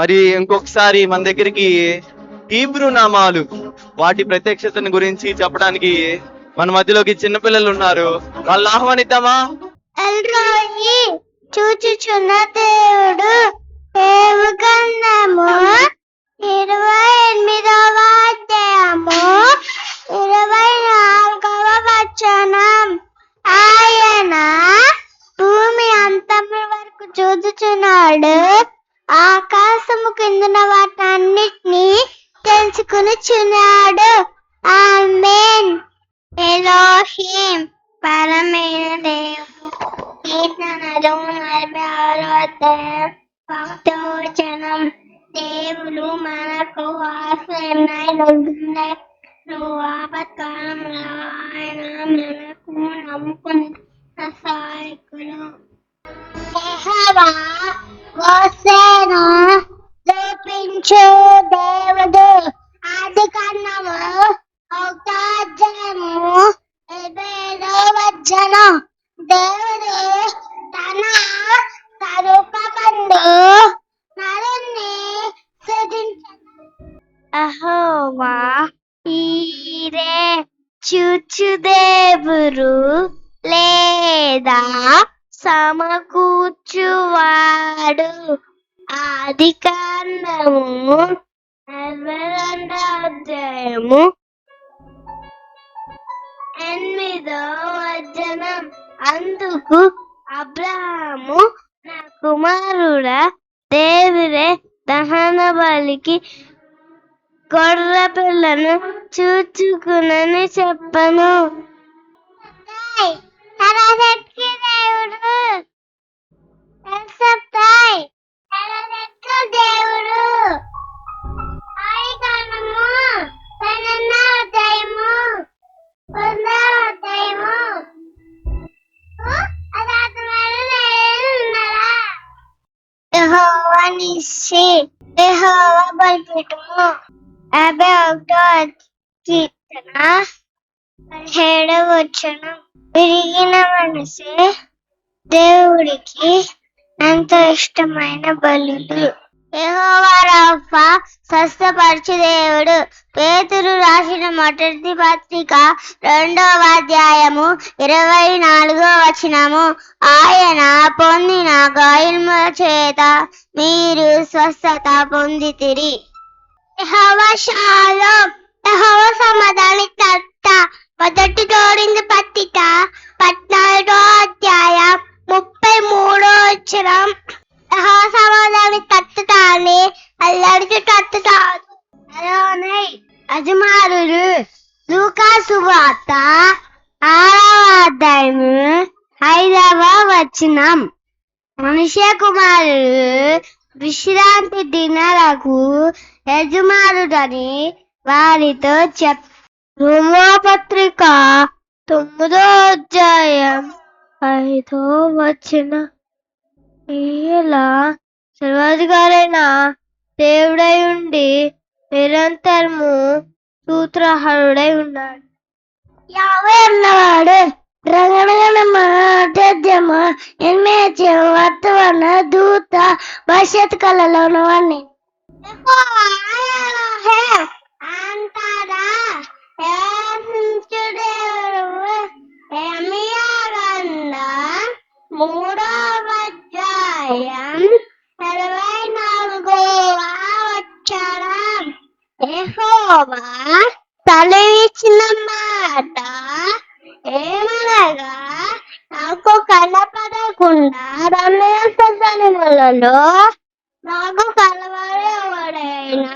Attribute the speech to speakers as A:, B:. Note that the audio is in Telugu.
A: మరి ఇంకొకసారి మన దగ్గరికి హీబ్రూ నామాలు వాటి ప్రత్యక్షతను గురించి చెప్పడానికి మన మధ్యలోకి చిన్నపిల్లలు ఉన్నారు. వాళ్ళు ఆహ్వానిద్దామా?
B: ఎల్రోయి చూచుచున్న దేవుడు దేవగంధము ఇరవై ఎనిమిదవ అధ్యాయము ఇరవై నాలుగవ వచనం ఆయన భూమి అంతము వరకు చూచుచున్నాడు ఆకాశము కిందన వాటన్నిటిని తెలుసుకునిచున్నాడు. ఆమెన్. ఎలోహిం. పరమైన దేవుడు. కీర్తనలు నలభై ఆరు అధ్యాయం ఒకటో దేవుడు మనకు ఆశ్రయం ఆపత్కాలంలో ఆయన మనకు నమ్ముకున్న సహాయకులు యెహోవా దేవుడు. ఆది కన్నము. ఔతాజ్యము ఎబేదో వజ్జన దేవుడు తన స్వరూపమందు నరుణ్ణి సృజించను అహోవా ఈరే చూచు దేవురు లేదా సమకూర్చువాడు. ఆది కాండము నలభై రెండో అధ్యాయము. ఎనిమిదో వచనం అందుకు అబ్రహాము నా కుమారుడా దేవుడే దహన బలికి గొర్రె పిల్లను చూచుకునని చెప్పను. Ici నిస్సి యెహోవా యాభై ఒకటో కీర్తన పదిహేడవ వచనం. విరిగిన మనసే దేవుడికి ఎంతో ఇష్టమైన బలులు. యెహోవా స్వస్థపరచు దేవుడు పేతురు రాసిన మొదటి పత్రిక రెండవ అధ్యాయము ఇరవై నాలుగో వచనము. ఆయన పొందిన గాయముల చేత మీరు స్వస్థత పొందితిరి. యహోవ షాలోమ్ యహోవ సమాధాని. ఆరవ అధ్యాయము ఐదవ వచనం మనుష్య కుమారుడు విశ్రాంతి దినాలకు యజమానుడని వారితో చెప్ రోమాపత్రిక తొమ్మిదో అధ్యాయం ఐదో వచ్చిన ఇలా సర్వాధికారైన దేవుడై ఉండి నిరంతరము సూత్రహరుడై ఉన్నాడు. యావే అన్నవాడు రంగణగణ ఎన్మేచ వర్తమాన దూత భవిష్యత్ కళలో ఉన్నవాడిని అంటారా? మూడవ అధ్యాయం ఇరవై నాలుగో వచ్చారా ఏహోవా కనపడకుండా రమ్య సజనములలో నాకు కలవడేవాడైనా?